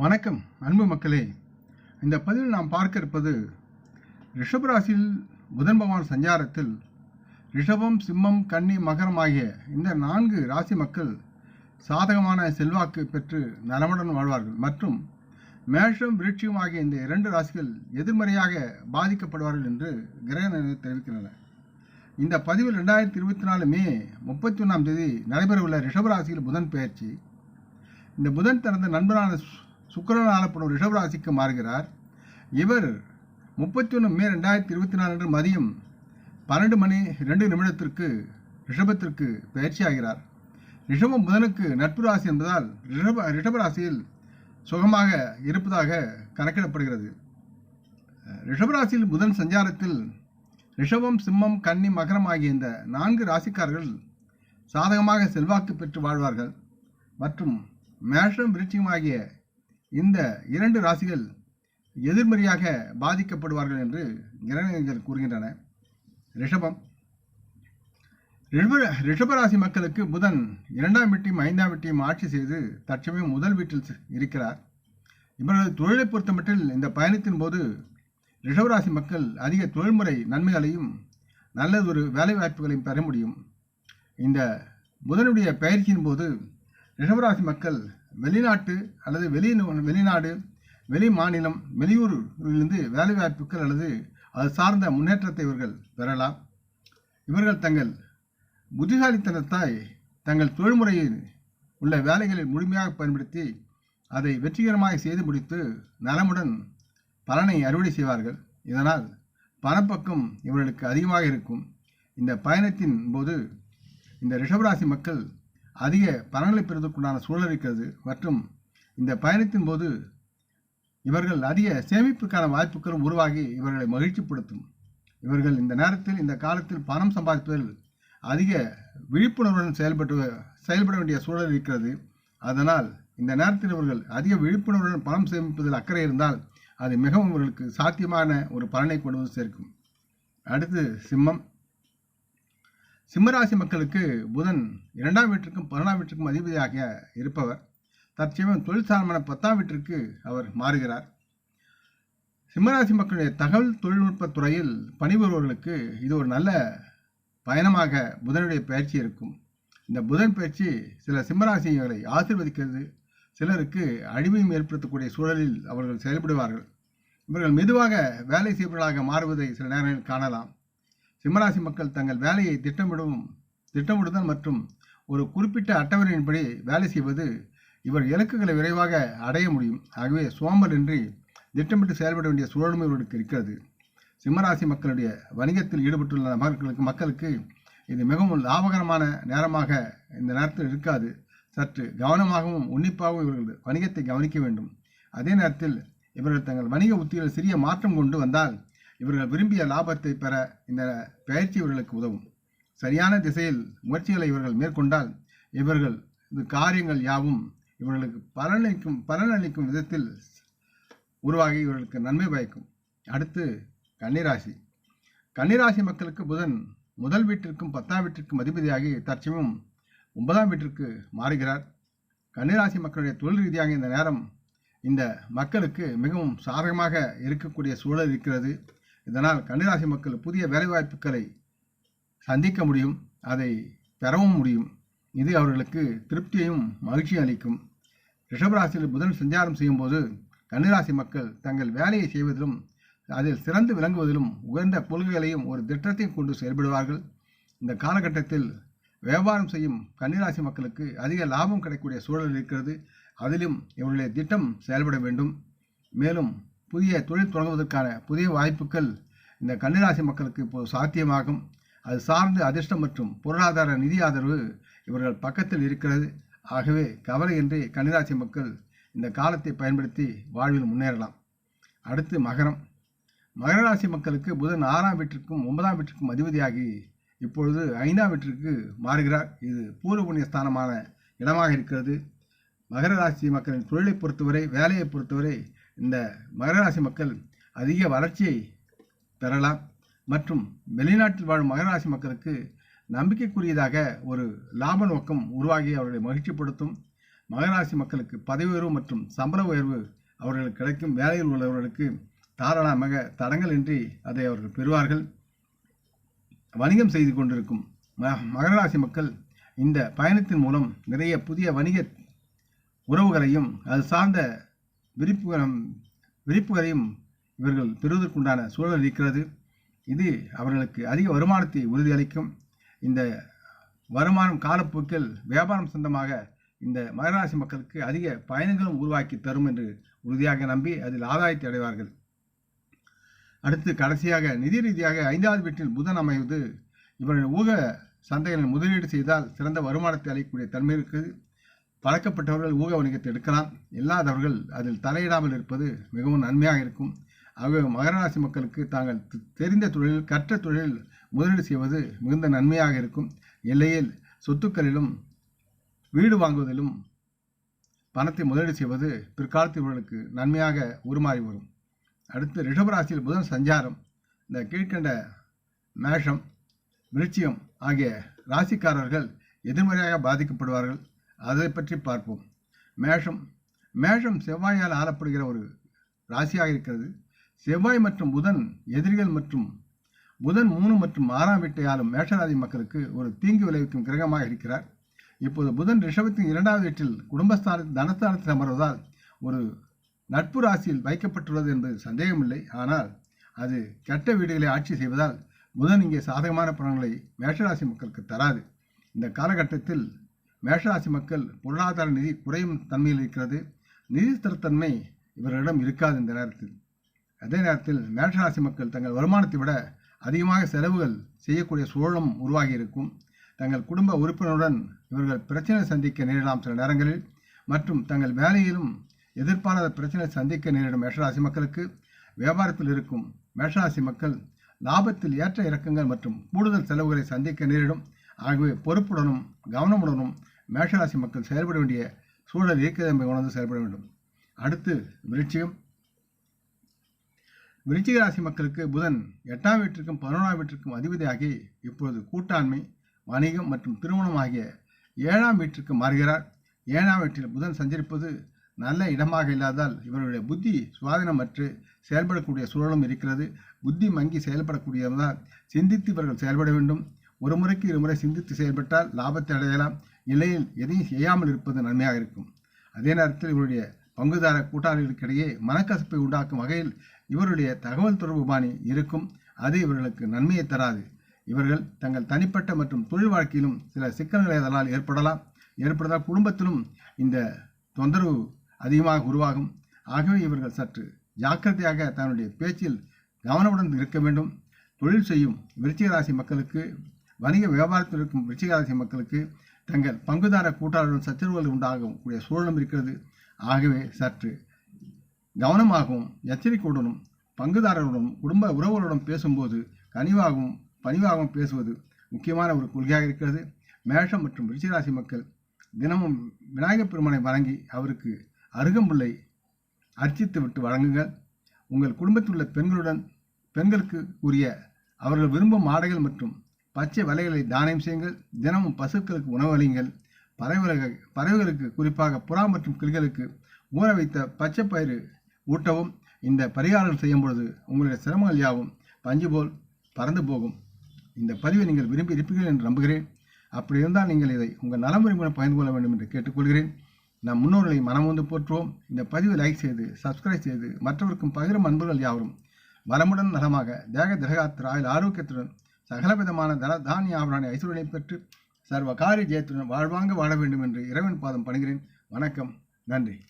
வணக்கம் அன்பு மக்களே. இந்த பதிவில் நாம் பார்க்க இருப்பது ரிஷபராசியில் புதன் பகவான் சஞ்சாரத்தில் ரிஷபம் சிம்மம் கன்னி மகரம் ஆகிய இந்த நான்கு ராசி மக்கள் சாதகமான செல்வாக்கு பெற்று நலமுடன் வாழ்வார்கள். மற்றும் மேஷம் விருட்சியும் ஆகிய இந்த இரண்டு ராசிகள் எதிர்மறையாக பாதிக்கப்படுவார்கள் என்று கிரக நிலைகள் தெரிவிக்கின்றன. இந்த பதிவில் ரெண்டாயிரத்தி இருபத்தி நாலு மே முப்பத்தி ஒன்றாம் தேதி நடைபெறவுள்ள ரிஷபராசியில் புதன் பெயர்ச்சி. இந்த புதன் தனது நண்பரான சுக்கிரன் ஆளப்படும் ரிஷபராசிக்கு மாறுகிறார். இவர் முப்பத்தி ஒன்று மே ரெண்டாயிரத்தி இருபத்தி நாலு அன்று மதியம் பன்னெண்டு மணி ரெண்டு நிமிடத்திற்கு ரிஷபத்திற்கு பயிற்சியாகிறார். ரிஷபம் புதனுக்கு நட்பு ராசி என்பதால் ரிஷப ரிஷபராசியில் சுகமாக இருப்பதாக கணக்கிடப்படுகிறது. ரிஷபராசியில் புதன் சஞ்சாரத்தில் ரிஷபம் சிம்மம் கன்னி மகரம் ஆகிய இந்த நான்கு ராசிக்காரர்கள் சாதகமாக செல்வாக்கு பெற்று வாழ்வார்கள். மற்றும் மேஷம் விருச்சிகம் ஆகிய இந்த இரண்டு ராசிகள் எதிர்மறையாக பாதிக்கப்படுவார்கள் என்று கிரகங்கள் கூறுகின்றன. ரிஷபம். ரிஷப ரிஷபராசி மக்களுக்கு புதன் இரண்டாம் வீட்டையும் ஐந்தாம் வீட்டையும் ஆட்சி செய்து தற்சமயம் முதல் வீட்டில் இருக்கிறார். இவர்களது தொழிலை பொறுத்தமட்டில் இந்த பயணத்தின் போது ரிஷபராசி மக்கள் அதிக தொழில்முறை நன்மைகளையும் நல்லதொரு வேலை வாய்ப்புகளையும் பெற முடியும். இந்த புதனுடைய பயிற்சியின் போது ரிஷபராசி மக்கள் வெளிநாட்டு அல்லது வெளி வெளிநாடு வெளி மாநிலம் வெளியூரிலிருந்து வேலை வாய்ப்புகள் அல்லது அது சார்ந்த முன்னேற்றத்தை இவர்கள் பெறலாம். இவர்கள் தங்கள் புத்திசாலித்தனத்தாய் தங்கள் தொழில்முறையில் உள்ள வேலைகளை முழுமையாக பயன்படுத்தி அதை வெற்றிகரமாக செய்து முடித்து நலமுடன் பலனை அறுவடை செய்வார்கள். இதனால் பணப்பக்கம் இவர்களுக்கு அதிகமாக இருக்கும். இந்த பயணத்தின் போது இந்த ரிஷபராசி மக்கள் அதிக பலன்களை பெறுவதற்குண்டான சூழல் இருக்கிறது. மற்றும் இந்த பயணத்தின் போது இவர்கள் அதிக சேமிப்புக்கான வாய்ப்புகளும் உருவாகி இவர்களை மகிழ்ச்சிப்படுத்தும். இவர்கள் இந்த நேரத்தில் இந்த காலத்தில் பணம் சம்பாதிப்பதில் அதிக விழிப்புணர்வுடன் செயல்பட்டு செயல்பட வேண்டிய சூழல் இருக்கிறது. அதனால் இந்த நேரத்தில் இவர்கள் அதிக விழிப்புணர்வுடன் பணம் சேமிப்பதில் அக்கறை இருந்தால் அது மிகவும் இவர்களுக்கு சாத்தியமான ஒரு பலனை கொண்டு வந்து சேர்க்கும். அடுத்து சிம்மம். சிம்மராசி மக்களுக்கு புதன் இரண்டாம் வீட்டிற்கும் பதினொன்றாம் வீட்டிற்கும் அதிபதியாக இருப்பவர். தற்சமயம் தொழில் சார்பான பத்தாம் வீட்டிற்கு அவர் மாறுகிறார். சிம்மராசி மக்களுடைய தகவல் தொழில்நுட்ப துறையில் பணிபுரிபவர்களுக்கு இது ஒரு நல்ல பயணமாக புதனுடைய பயிற்சி இருக்கும். இந்த புதன் பயிற்சி சில சிம்மராசிகளை ஆசிர்வதிக்கிறது. சிலருக்கு அழிவையும் ஏற்படுத்தக்கூடிய சூழலில் அவர்கள் செயல்படுவார்கள். இவர்கள் மெதுவாக வேலை செய்பவர்களாக மாறுவதை சில நேரங்களில் காணலாம். சிம்மராசி மக்கள் தங்கள் வேலையை திட்டமிடவும் திட்டமிடுதல் மற்றும் ஒரு குறிப்பிட்ட அட்டவணையின்படி வேலை செய்வது இவர் இலக்குகளை விரைவாக அடைய முடியும். ஆகவே சோம்பலின்றி திட்டமிட்டு செயல்பட வேண்டிய சூழலும் இவர்களுக்கு இருக்கிறது. சிம்மராசி மக்களுடைய வணிகத்தில் ஈடுபட்டுள்ள மக்களுக்கு மக்களுக்கு இது மிகவும் லாபகரமான நேரமாக இந்த நேரத்தில் இருக்காது. சற்று கவனமாகவும் உன்னிப்பாகவும் இவர்கள் வணிகத்தை கவனிக்க வேண்டும். அதே நேரத்தில் இவர்கள் தங்கள் வணிக உத்தியில் சிறிய மாற்றம் கொண்டு வந்தால் இவர்கள் விரும்பிய லாபத்தை பெற இந்த பயிற்சி இவர்களுக்கு உதவும். சரியான திசையில் முயற்சிகளை இவர்கள் மேற்கொண்டால் இவர்கள் இந்த காரியங்கள் யாவும் இவர்களுக்கு பலனளிக்கும் பலனளிக்கும் விதத்தில் உருவாகி இவர்களுக்கு நன்மை பயக்கும். அடுத்து கன்னிராசி. கன்னிராசி மக்களுக்கு புதன் முதல் வீட்டிற்கும் பத்தாம் வீட்டிற்கும் அதிபதியாகி தற்சமயம் ஒன்பதாம் வீட்டிற்கு மாறுகிறார். கன்னிராசி மக்களுடைய தொழில் ரீதியாக இந்த நேரம் இந்த மக்களுக்கு மிகவும் சாதகமாக இருக்கக்கூடிய சூழல் இருக்கிறது. இதனால் கன்னிராசி மக்கள் புதிய வேலைவாய்ப்புகளை சந்திக்க முடியும் அதை பெறவும் முடியும். இது அவர்களுக்கு திருப்தியையும் மகிழ்ச்சியும் அளிக்கும். ரிஷபராசியில் புதன் சஞ்சாரம் செய்யும்போது கன்னிராசி மக்கள் தங்கள் வேலையை செய்வதிலும் அதில் சிறந்து விளங்குவதிலும் உயர்ந்த கொள்கைகளையும் ஒரு திட்டத்தையும் கொண்டு செயல்படுவார்கள். இந்த காலகட்டத்தில் வியாபாரம் செய்யும் கன்னிராசி மக்களுக்கு அதிக லாபம் கிடைக்கக்கூடிய சூழல் இருக்கிறது. அதிலும் இவர்களுடைய திட்டம் செயல்பட வேண்டும். மேலும் புதிய தொழில் தொடங்குவதற்கான புதிய வாய்ப்புகள் இந்த கன்னிராசி மக்களுக்கு இப்போது சாத்தியமாகும். அது சார்ந்து அதிர்ஷ்டம் மற்றும் பொருளாதார நிதி ஆதரவு இவர்கள் பக்கத்தில் இருக்கிறது. ஆகவே கவலையின்றி கன்னிராசி மக்கள் இந்த காலத்தை பயன்படுத்தி வாழ்வில் முன்னேறலாம். அடுத்து மகரம். மகர ராசி மக்களுக்கு புதன் ஆறாம் வீட்டிற்கும் ஒன்பதாம் வீட்டிற்கும் அதிபதியாகி இப்பொழுது ஐந்தாம் வீட்டிற்கு மாறுகிறார். இது பூர்வ புண்ணிய ஸ்தானமான இடமாக இருக்கிறது. மகர ராசி மக்களின் தொழிலை பொறுத்தவரை வேலையை பொறுத்தவரை இந்த மகர ராசி மக்கள் அதிக வளர்ச்சியை பெறலாம் மற்றும் வெளிநாட்டில் வாழும் மகர ராசி மக்களுக்கு நம்பிக்கைக்குரியதாக ஒரு லாப நோக்கம் உருவாகி அவர்களை மகிழ்ச்சிப்படுத்தும். மகராசி மக்களுக்கு பதவி உயர்வு மற்றும் சம்பள உயர்வு அவர்களுக்கு கிடைக்கும் வேலையில் உள்ளவர்களுக்கு தாராளமாக தடங்களின்றி அதை அவர்கள் பெறுவார்கள். வணிகம் செய்து கொண்டிருக்கும் ம மகராசி மக்கள் இந்த பயணத்தின் மூலம் நிறைய புதிய வணிக உறவுகளையும் அது சார்ந்த விரிப்புகளும் விரிப்புகளையும் இவர்கள் பெறுவதற்குண்டான சூழல் இருக்கிறது. இது அவர்களுக்கு அதிக வருமானத்தை உறுதியளிக்கும். இந்த வருமானம் காலப்போக்கில் வியாபாரம் சொந்தமாக இந்த மகராசி மக்களுக்கு அதிக பயணங்களும் உருவாக்கி தரும் என்று உறுதியாக நம்பி அதில் ஆதாயத்தை அடைவார்கள். அடுத்து கடைசியாக நிதி ரீதியாக ஐந்தாவது வீட்டில் புதன் அமைவது. இவர்கள் ஊக சந்தைகளில் முதலீடு செய்தால் சிறந்த வருமானத்தை அளிக்கக்கூடிய தன்மை இருக்குது. பழக்கப்பட்டவர்கள் ஊக வணிகத்தை எடுக்கலாம். இல்லாதவர்கள் அதில் தலையிடாமல் இருப்பது மிகவும் நன்மையாக இருக்கும். ஆகவே மகர ராசி மக்களுக்கு தாங்கள் தெரிந்த தொழில் கற்ற தொழில் முதலீடு செய்வது மிகுந்த நன்மையாக இருக்கும். எல்லையில் சொத்துக்களிலும் வீடு வாங்குவதிலும் பணத்தை முதலீடு செய்வது பிற்காலத்தில் இவர்களுக்கு நன்மையாக உருமாறி வரும் அடுத்து ரிஷபராசியில் புதன் சஞ்சாரம் இந்த கீழ்கண்ட மேஷம் விருச்சியம் ஆகிய ராசிக்காரர்கள் எதிர்மறையாக பாதிக்கப்படுவார்கள். அதை பற்றி பார்ப்போம். மேஷம். மேஷம் செவ்வாயால் ஆளப்படுகிற ஒரு ராசியாக இருக்கிறது. செவ்வாய் மற்றும் புதன் எதிரிகள் மற்றும் புதன் மூணு மற்றும் ஆறாம் வீட்டை ஆளும் மேஷராசி மக்களுக்கு ஒரு தீங்கு விளைவிக்கும் கிரகமாக இருக்கிறார். இப்போது புதன் ரிஷபத்தின் இரண்டாவது வீட்டில் குடும்பஸ்தானத்தில் தனஸ்தானத்தில் அமர்வதால் ஒரு நட்பு ராசியில் வைக்கப்பட்டுள்ளது என்பது சந்தேகமில்லை. ஆனால் அது கெட்ட வீடுகளை ஆட்சி செய்வதால் புதன் இங்கே சாதகமான பலன்களை மேஷராசி மக்களுக்கு தராது. இந்த காலகட்டத்தில் மேஷராசி மக்கள் பொருளாதார நிதி குறையும் தன்மையில் இருக்கிறது. நிதி ஸ்திரத்தன்மை இவர்களிடம் இருக்காது இந்த நேரத்தில். அதே நேரத்தில் மேஷராசி மக்கள் தங்கள் வருமானத்தை விட அதிகமாக செலவுகள் செய்யக்கூடிய சூழலும் உருவாகி இருக்கும். தங்கள் குடும்ப உறுப்பினருடன் இவர்கள் பிரச்சனை சந்திக்க நேரிடலாம் சில நேரங்களில். மற்றும் தங்கள் வேலையிலும் எதிர்பாராத பிரச்சனை சந்திக்க நேரிடும் மேஷராசி மக்களுக்கு வியாபாரத்தில் இருக்கும் மேஷராசி மக்கள் லாபத்தில் ஏற்ற இறக்கங்கள் மற்றும் கூடுதல் செலவுகளை சந்திக்க நேரிடும். ஆகவே பொறுப்புடனும் கவனமுடனும் மேஷராசி மக்கள் செயல்பட வேண்டிய சூழல் இருக்கிறது என்பதை உணர்ந்து செயல்பட வேண்டும். அடுத்து விருச்சிகம். விருச்சிக ராசி மக்களுக்கு புதன் எட்டாம் வீட்டிற்கும் பதினொன்றாம் வீட்டிற்கும் அதிபதியாகி இப்பொழுது கூட்டாண்மை வணிகம் மற்றும் திருமணம் ஆகிய ஏழாம் வீட்டிற்கு மாறுகிறார். ஏழாம் வீட்டில் புதன் சஞ்சரிப்பது நல்ல இடமாக இல்லாதால் இவர்களுடைய புத்தி சுவாதீனமற்று செயல்படக்கூடிய சூழலும் இருக்கிறது. புத்தி மங்கி செயல்படக்கூடியதால் சிந்தித்து இவர்கள் செயல்பட வேண்டும். ஒரு முறைக்கு இருமுறை சிந்தித்து செயல்பட்டால் லாபத்தை அடையலாம். நிலையில் எதையும் செய்யாமல் இருப்பது நன்மையாக இருக்கும். அதே நேரத்தில் இவருடைய பங்குதார கூட்டாளிகளுக்கிடையே மனக்கசப்பை உண்டாக்கும் வகையில் இவருடைய தகவல் தொடர்பு பாணி இருக்கும். அது இவர்களுக்கு நன்மையை தராது. இவர்கள் தங்கள் தனிப்பட்ட மற்றும் தொழில் வாழ்க்கையிலும் சில சிக்கல்களை அதனால் ஏற்படலாம். ஏற்படுவதால் குடும்பத்திலும் இந்த தொந்தரவு அதிகமாக உருவாகும். ஆகவே இவர்கள் சற்று ஜாக்கிரதையாக தன்னுடைய பேச்சில் கவனமுடன் இருக்க வேண்டும். தொழில் செய்யும் விருச்சிக ராசி மக்களுக்கு வணிக வியாபாரத்தில் இருக்கும் விருச்சிக ராசி மக்களுக்கு தங்கள் பங்குதார கூட்டாளருடன் சச்சரவுகள் உண்டாகக்கூடிய சூழலும் இருக்கிறது. ஆகவே சற்று கவனமாகவும் எச்சரிக்கையுடனும் பங்குதாரருடனும் குடும்ப உறவுகளுடன் பேசும்போது கனிவாகவும் பணிவாகவும் பேசுவது முக்கியமான ஒரு கொள்கையாக இருக்கிறது. மேஷம் மற்றும் ரிச்சிராசி மக்கள் தினமும் விநாயகப் பெருமானை வழங்கி அவருக்கு அருகம்புல்லை அர்ச்சித்து விட்டு வழங்குங்கள். உங்கள் குடும்பத்தில் உள்ள பெண்களுடன் பெண்களுக்கு உரிய அவர்கள் விரும்பும் ஆடைகள் மற்றும் பச்சை வலைகளை தானியம் செய்யுங்கள். தினமும் பசுக்களுக்கு உணவளியுங்கள் பறவைகளுக்கு பறவைகளுக்கு குறிப்பாக புறா மற்றும் கிளிகளுக்கு ஊற வைத்த பச்சை பயிறு ஊட்டவும். இந்த பரிகாரம் செய்யும் பொழுது உங்களுடைய சிரமங்கள் யாவும் பஞ்சு போல் பறந்து போகும். இந்த பதிவை நீங்கள் விரும்பி இருப்பீர்கள் என்று நம்புகிறேன். அப்படி இருந்தால் நீங்கள் இதை உங்கள் நலமுறை மூலம் பயந்து கொள்ள வேண்டும் என்று கேட்டுக்கொள்கிறேன். நம் முன்னோர்களை மனமுந்து போற்றுவோம். இந்த பதிவை லைக் செய்து சப்ஸ்கிரைப் செய்து மற்றவருக்கும் பகிரும் அன்புகள் யாவரும். வளமுடன் நலமாக தேக திரகாத்திர ஆயுள் ஆரோக்கியத்துடன் சகலவிதமான தன தானிய ஆபராணி ஐஸ்வர்யனை பெற்று சர்வ காரிய ஜெயத்துடன் வாழ்வாங்க வாழ வேண்டும் என்று இறைவன் பாதம் பணிகிறேன். வணக்கம். நன்றி.